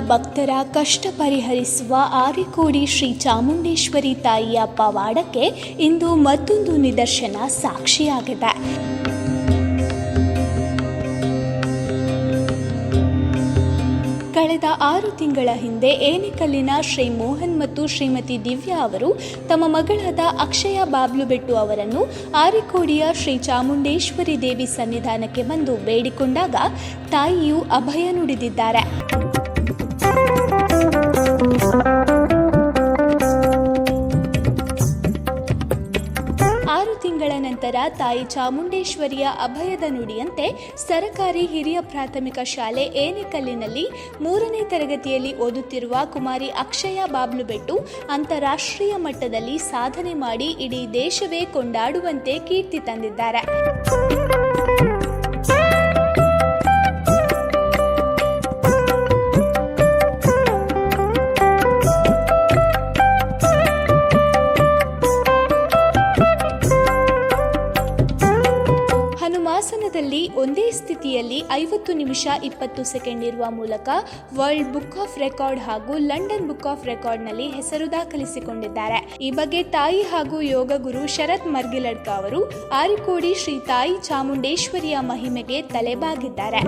ಭಕ್ತರ ಕಷ್ಟ ಪರಿಹರಿಸುವ ಆರಿಕೋಡಿ ಶ್ರೀ ಚಾಮುಂಡೇಶ್ವರಿ ತಾಯಿಯ ಪವಾಡಕ್ಕೆ ಇಂದು ಮತ್ತೊಂದು ನಿದರ್ಶನ ಸಾಕ್ಷಿಯಾಗಿದೆ. ಕಳೆದ ಆರು ತಿಂಗಳ ಹಿಂದೆ ಏನಿಕಲ್ಲಿನ ಶ್ರೀ ಮೋಹನ್ ಮತ್ತು ಶ್ರೀಮತಿ ದಿವ್ಯಾ ಅವರು ತಮ್ಮ ಮಗಳಾದ ಅಕ್ಷಯ ಬಾಬ್ಲುಬೆಟ್ಟು ಅವರನ್ನು ಆರಿಕೋಡಿಯ ಶ್ರೀ ಚಾಮುಂಡೇಶ್ವರಿ ದೇವಿ ಸನ್ನಿಧಾನಕ್ಕೆ ಬಂದು ಬೇಡಿಕೊಂಡಾಗ ತಾಯಿಯು ಅಭಯ ನುಡಿದಿದ್ದಾರೆ. ಆರು ತಿಂಗಳ ನಂತರ ತಾಯಿ ಚಾಮುಂಡೇಶ್ವರಿಯ ಅಭಯದ ನುಡಿಯಂತೆ ಸರಕಾರಿ ಹಿರಿಯ ಪ್ರಾಥಮಿಕ ಶಾಲೆ ಏನೆಕಲ್ಲಿನಲ್ಲಿ ಮೂರನೇ ತರಗತಿಯಲ್ಲಿ ಓದುತ್ತಿರುವ ಕುಮಾರಿ ಅಕ್ಷಯ ಬಾಬ್ಲುಬೆಟ್ಟು ಅಂತಾರಾಷ್ಟ್ರೀಯ ಮಟ್ಟದಲ್ಲಿ ಸಾಧನೆ ಮಾಡಿ ಇಡೀ ದೇಶವೇ ಕೊಂಡಾಡುವಂತೆ ಕೀರ್ತಿ ತಂದಿದ್ದಾರೆ. ಹನುಮಾಸನದಲ್ಲಿ ಒಂದೇ ಸ್ಥಿತಿಯಲ್ಲಿ ಐವತ್ತು ನಿಮಿಷ ಇಪ್ಪತ್ತು ಸೆಕೆಂಡ್ ಇರುವ ಮೂಲಕ ವರ್ಲ್ಡ್ ಬುಕ್ ಆಫ್ ರೆಕಾರ್ಡ್ ಹಾಗೂ ಲಂಡನ್ ಬುಕ್ ಆಫ್ ರೆಕಾರ್ಡ್ನಲ್ಲಿ ಹೆಸರು ದಾಖಲಿಸಿಕೊಂಡಿದ್ದಾರೆ. ಈ ಬಗ್ಗೆ ತಾಯಿ ಹಾಗೂ ಯೋಗ ಗುರು ಶರತ್ ಮರ್ಗಿಲಡ್ಕ ಅವರು ಆರಿಕೋಡಿ ಶ್ರೀ ತಾಯಿ ಚಾಮುಂಡೇಶ್ವರಿಯ ಮಹಿಮೆಗೆ ತಲೆಬಾಗಿದ್ದಾರೆ.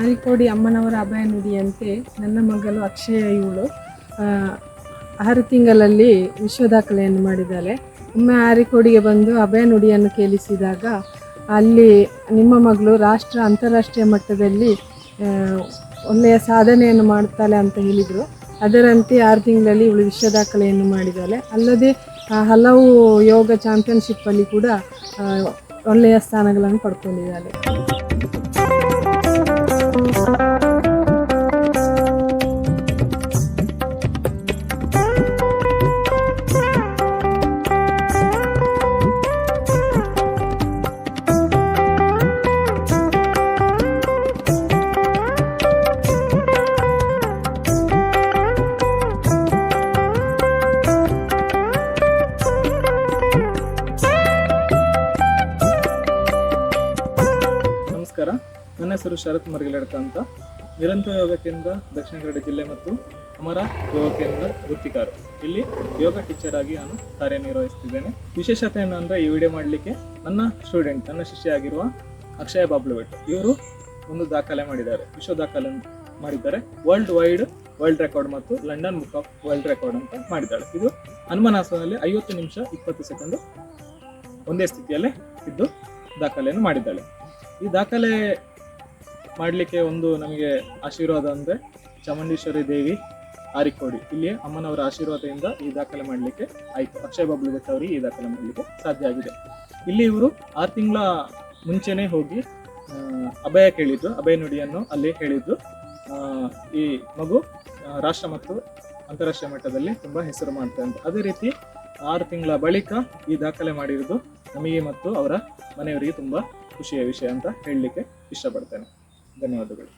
ಆರಿಕೋಡಿ ಅಮ್ಮನವರ ಅಭಯ ನುಡಿಯಂತೆ ನನ್ನ ಮಗಳು ಅಕ್ಷಯ ಇವಳು ಆರು ತಿಂಗಳಲ್ಲಿ ವಿಶ್ವ ದಾಖಲೆಯನ್ನು ಮಾಡಿದ್ದಾಳೆ. ಒಮ್ಮೆ ಆರಿಕೋಡಿಗೆ ಬಂದು ಅಭಯ ನುಡಿಯನ್ನು ಕೇಳಿಸಿದಾಗ ಅಲ್ಲಿ ನಿಮ್ಮ ಮಗಳು ರಾಷ್ಟ್ರ ಅಂತಾರಾಷ್ಟ್ರೀಯ ಮಟ್ಟದಲ್ಲಿ ಒಳ್ಳೆಯ ಸಾಧನೆಯನ್ನು ಮಾಡುತ್ತಾಳೆ ಅಂತ ಹೇಳಿದರು. ಅದರಂತೆ ಆರು ತಿಂಗಳಲ್ಲಿ ಇವಳು ವಿಶ್ವ ದಾಖಲೆಯನ್ನು ಮಾಡಿದ್ದಾಳೆ ಅಲ್ಲದೆ ಹಲವು ಯೋಗ ಚಾಂಪಿಯನ್ಶಿಪ್ಪಲ್ಲಿ ಕೂಡ ಒಳ್ಳೆಯ ಸ್ಥಾನಗಳನ್ನು ಪಡ್ಕೊಂಡಿದ್ದಾಳೆ. ನನ್ನ ಹೆಸರು ಶರತ್ ಮರ್ಗಿಲಡ್ಕ ಅಂತ. ನಿರಂತರ ಯೋಗ ಕೇಂದ್ರ ದಕ್ಷಿಣ ಕನ್ನಡ ಜಿಲ್ಲೆ ಮತ್ತು ಅಮರ ಯೋಗ ಕೇಂದ್ರ ವೃತ್ತಿಕಾರ ಇಲ್ಲಿ ಯೋಗ ಟೀಚರ್ ಆಗಿ ನಾನು ಕಾರ್ಯನಿರ್ವಹಿಸುತ್ತಿದ್ದೇನೆ ವಿಶೇಷತೆ ಏನಂದ್ರೆ ಈ ವಿಡಿಯೋ ಮಾಡಲಿಕ್ಕೆ ನನ್ನ ಸ್ಟೂಡೆಂಟ್, ನನ್ನ ಶಿಷ್ಯ ಆಗಿರುವ ಅಕ್ಷಯ ಬಾಬ್ಲು ಭಟ್ ಇವರು ಒಂದು ದಾಖಲೆ ಮಾಡಿದ್ದಾರೆ. ವಿಶ್ವ ದಾಖಲೆ ಮಾಡಿದ್ದಾರೆ. ವರ್ಲ್ಡ್ ವೈಡ್ ವರ್ಲ್ಡ್ ರೆಕಾರ್ಡ್ ಮತ್ತು London book of world record ಅಂತ ಮಾಡಿದ್ದಾಳೆ. ಇದು ಹನುಮನಾಸನಲ್ಲಿ ಐವತ್ತು ನಿಮಿಷ ಇಪ್ಪತ್ತು ಸೆಕೆಂಡ್ ಒಂದೇ ಸ್ಥಿತಿಯಲ್ಲೇ ಇದ್ದು ದಾಖಲೆಯನ್ನು ಮಾಡಿದ್ದಾಳೆ. ಈ ದಾಖಲೆ ಮಾಡಲಿಕ್ಕೆ ಒಂದು ನಮಗೆ ಆಶೀರ್ವಾದ ಅಂದರೆ ಚಾಮುಂಡೇಶ್ವರಿ ದೇವಿ ಆರಿಕೋಡಿ. ಇಲ್ಲಿ ಅಮ್ಮನವರ ಆಶೀರ್ವಾದದಿಂದ ಈ ದಾಖಲೆ ಮಾಡಲಿಕ್ಕೆ ಆಯಿತು. ಅಕ್ಷಯ್ ಬಾಬ್ಲು ಭಟ್ ಅವರಿಗೆ ಈ ದಾಖಲೆ ಮಾಡಲಿಕ್ಕೆ ಸಾಧ್ಯ ಆಗಿದೆ. ಇಲ್ಲಿ ಇವರು ಆರು ತಿಂಗಳ ಮುಂಚೆನೇ ಹೋಗಿ ಅಭಯ ಕೇಳಿದ್ರು. ಅಭಯ ನುಡಿಯನ್ನು ಅಲ್ಲಿ ಹೇಳಿದ್ರು. ಈ ಮಗು ರಾಷ್ಟ್ರ ಮತ್ತು ಅಂತಾರಾಷ್ಟ್ರೀಯ ಮಟ್ಟದಲ್ಲಿ ತುಂಬ ಹೆಸರು ಮಾಡ್ತಾ ಅಂತ ಅದೇ ರೀತಿ ಆರು ತಿಂಗಳ ಬಳಿಕ ಈ ದಾಖಲೆ ಮಾಡಿರೋದು ನಮಗೆ ಮತ್ತು ಅವರ ಮನೆಯವರಿಗೆ ತುಂಬ ಖುಷಿಯ ವಿಷಯ ಅಂತ ಹೇಳಲಿಕ್ಕೆ ಇಷ್ಟಪಡ್ತೇನೆ. ಧನ್ಯವಾದಗಳು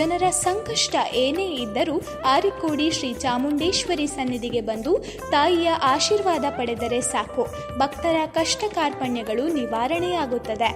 ಜನರ ಸಂಕಷ್ಟ ಏನೇ ಇದ್ದರೂ ಆರಿಕೋಡಿ ಶ್ರೀ ಚಾಮುಂಡೇಶ್ವರಿ ಸನ್ನಿಧಿಗೆ ಬಂದು ತಾಯಿಯ ಆಶೀರ್ವಾದ ಪಡೆದರೆ ಸಾಕು. ಭಕ್ತರ ಕಷ್ಟ ಕಾರ್ಪಣ್ಯಗಳು ನಿವಾರಣೆಯಾಗುತ್ತದೆ.